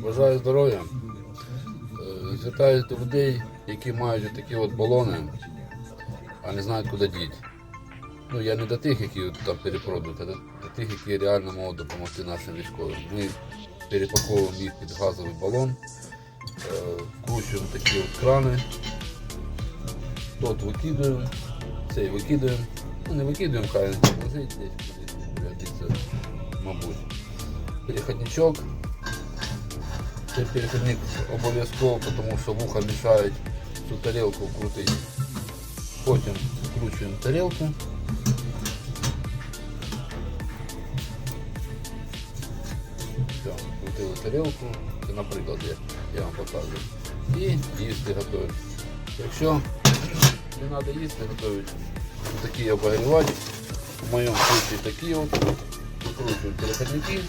Бажаю здоров'я. Е, Звертаюся до людей, які мають такі от балони, а не знають, куди діти. Ну, я не до тих, які там перепродають, а до, тих, які реально можуть допомогти нашим військовим. Ми перепаковуємо їх під газовий балон, е, вкручуємо такі от крани, тот викидуємо, цей викидуємо. Ну, не викидуємо, хай лежить десь пригодиться, мабуть. Переходничок. Цей переходник обов'язково, тому що вуха мішають цю тарілку вкрутити. Потім вкручуємо тарілку. Все, вкрутили тарілку. Це наприклад я, я вам показую. І їсти готують. Якщо не треба їсти, готують такий обогрівач. В моєму случае такі от. Викручуємо переходники.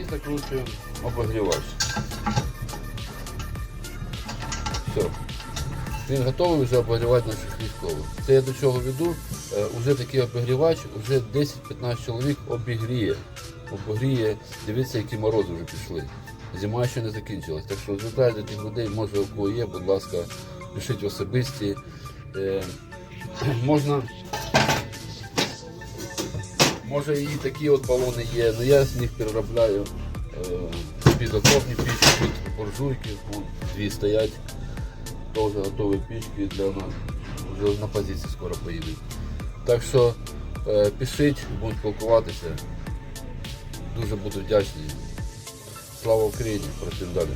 І закручуємо обогрівач. Все. Він готовий вже обогрівати наших військових. Це я до чого веду. Е, Уже такий обігрівач, вже 10-15 чоловік обігріє. Обігріє, дивіться, які морози вже пішли. Зима ще не закінчилась. Так що звертаю до тих людей, може у кого є, будь ласка, пишіть особисті. Е, можна. Може і такі от балони є, але я з них переробляю е, під пічки, під буржуйки, дві стоять. Теж готові пічки для нас. Вже на позиції скоро поїдуть. Так що е, пишіть, будемо спілкуватися. Дуже буду вдячний. Слава Україні! Працюємо далі.